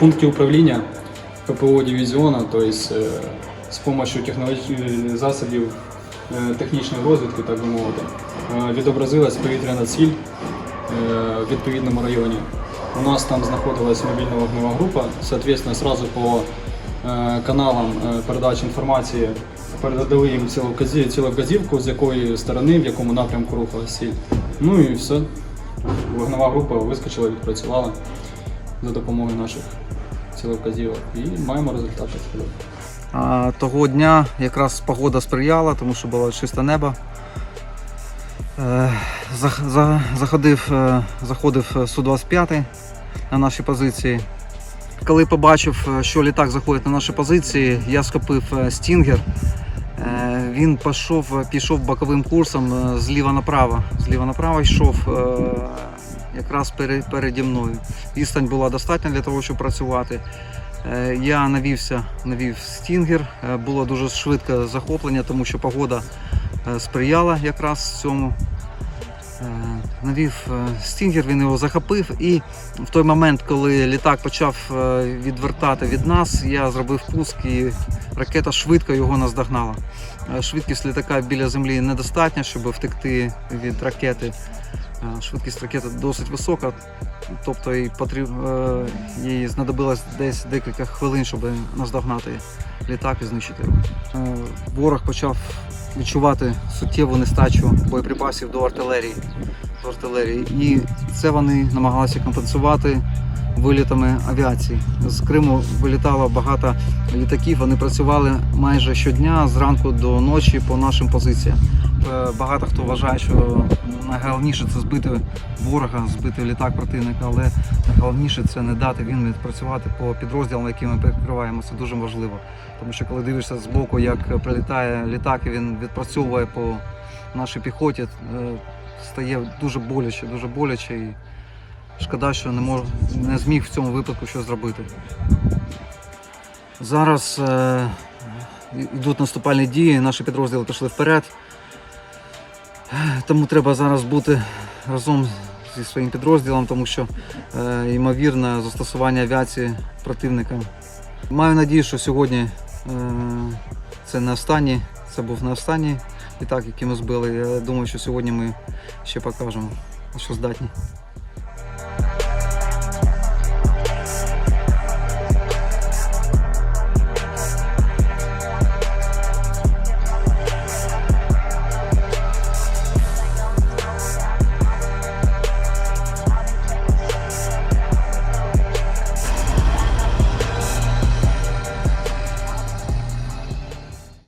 пункте управління ППО дивізіону, тобто з допомогою технологічних засобів е, технічної розвідки, так би мовити, е, відобразилась повітряна ціль в відповідному районі. У нас там знаходилась мобільна вогнева група, соответственно, сразу по каналам передачі інформації передали їм ціловказі- ціловказівку, з якої сторони, в якому напрямку рухалась ціль. Ну і все. Вогнева група вискочила, відпрацювала за допомогою наших ціловказівок і маємо результати. А, того дня якраз погода сприяла, тому що було чисте небо. Е, зах- за- заходив, е, заходив Су-25 на наші позиції. Коли побачив, е, що літак заходить на наші позиції, я схопив стінгер. Він пішов, пішов боковим курсом зліва направо. Зліва направо йшов якраз переді мною. Відстань була достатня для того, щоб працювати. Е, Я навівся, навів стінгер. Е, Було дуже швидке захоплення, тому що погода е, сприяла якраз цьому. Навів стінгер, він його захопив, і в той момент, коли літак почав відвертати від нас, я зробив пуск і ракета швидко його наздогнала. Швидкість літака біля землі недостатня, щоб втекти від ракети. Е, Швидкість ракети досить висока, тобто їй, потріб... е, їй знадобилось десь декілька хвилин, щоб наздогнати літак і знищити його. Е, Ворог почав відчувати суттєву нестачу боєприпасів до артилерії. До артилерії. І це вони намагалися компенсувати вилітами авіації. З Криму вилітало багато літаків. Вони працювали майже щодня зранку до ночі по нашим позиціям. Е, Багато хто вважає, що найголовніше це збити ворога, збити літак противника, але найголовніше це не дати він відпрацювати по підрозділам, які ми перекриваємо. Це дуже важливо. Тому що коли дивишся з боку, як прилітає літак, і він відпрацьовує по нашій піхоті, е, стає дуже боляче, дуже боляче. І шкода, що не мож, не зміг в цьому випадку щось зробити. Зараз е, йдуть наступальні дії, наші підрозділи пішли вперед. Тому треба зараз бути разом зі своїм підрозділом, тому що е, ймовірне застосування авіації противника. Маю надію, що сьогодні е, це не останній, це був не останній літак, який ми збили. Я думаю, що сьогодні ми ще покажемо, що здатні.